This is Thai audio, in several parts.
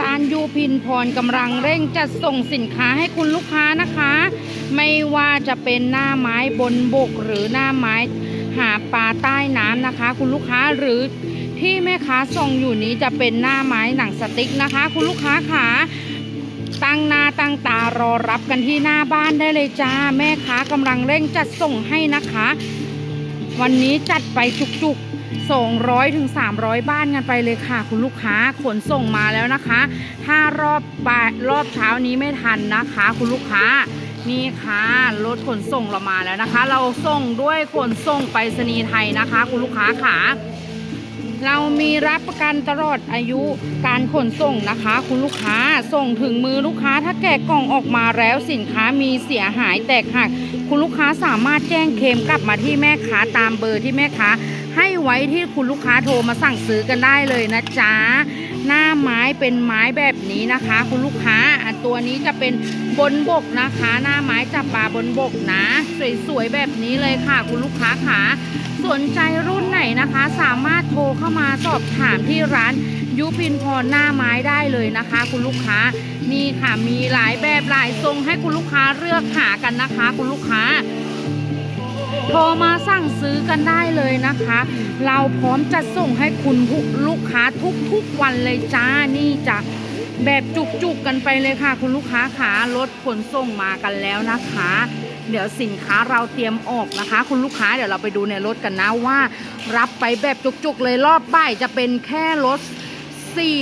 ร้านยูพินพรกำลังเร่งจัดส่งสินค้าให้คุณลูกค้านะคะ ไม่ว่าจะเป็นหน้าไม้บนบกหรือหน้าไม้หาปลาใต้น้ำนะคะ คุณลูกค้าหรือที่แม่ค้าส่งอยู่นี้จะเป็นหน้าไม้หนังสติ๊กนะคะ คุณลูกค้าขาตั้งหน้าตั้งตารอรับกันที่หน้าบ้านได้เลยจ้า แม่ค้ากำลังเร่งจัดส่งให้นะคะ วันนี้จัดไปจุกๆ200ถึง300 บ้านกันไปเลยค่ะ คุณลูกค้าขนส่งมาแล้วนะคะ ถ้ารอบบ่ายรอบเช้านี้ไม่ทันนะคะ คุณลูกค้านี่ค่ะรถขนส่งเรามาแล้วนะคะ เราส่งด้วยขนส่งไปรษณีย์ไทยนะคะ คุณลูกค้าค่ะ เรามีรับประกันตลอดอายุการขนส่งนะคะ คุณลูกค้าส่งถึงมือลูกค้า ถ้าแกะกล่องออกมาแล้วสินค้ามีเสียหายแตกหัก คุณลูกค้าสามารถแจ้งเคมกลับมาที่แม่ค้าตามเบอร์ที่แม่ค้าให้ไว้ที่คุณลูกค้าโทรมาสั่งซื้อกันได้เลยนะจ๊ะ หน้าไม้เป็นไม้แบบนี้นะคะ คุณลูกค้าอะตัวนี้จะเป็นบนบกนะคะ หน้าไม้จับปลาบนบกนะ สวยๆแบบนี้เลยค่ะ คุณลูกค้าขา สนใจรุ่นไหนนะคะ สามารถโทรเข้ามาสอบถามที่ร้านยุพินพรหน้าไม้ได้เลยนะคะ คุณลูกค้านี่ค่ะมีหลายแบบหลายทรงให้คุณลูกค้าเลือกหากันนะคะ คุณลูกค้าโทรมาสั่งซื้อกันได้เลยนะคะ เราพร้อมจะส่งให้คุณลูกค้าทุกๆวันเลยจ้านี่จะแบบจุกๆกันไปเลยค่ะ คุณลูกค้าขารถขนส่งมากันแล้วนะคะ เดี๋ยวสินค้าเราเตรียมออกนะคะ คุณลูกค้าเดี๋ยวเราไปดูในรถกันนะว่า รับไปแบบจุกๆเลยรอบบ่ายจะเป็นแค่รถสี่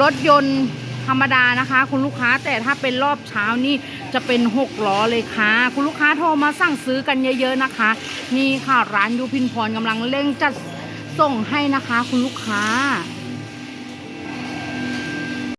รถยนต์ธรรมดานะคะ คุณลูกค้าแต่ถ้าเป็นรอบเช้านี่จะเป็นหกล้อเลยค่ะ คุณลูกค้าโทรมาสั่งซื้อกันเยอะๆนะคะ นี่ค่ะร้านยูพินพรกำลังเร่งจัดส่งให้นะคะ คุณลูกค้า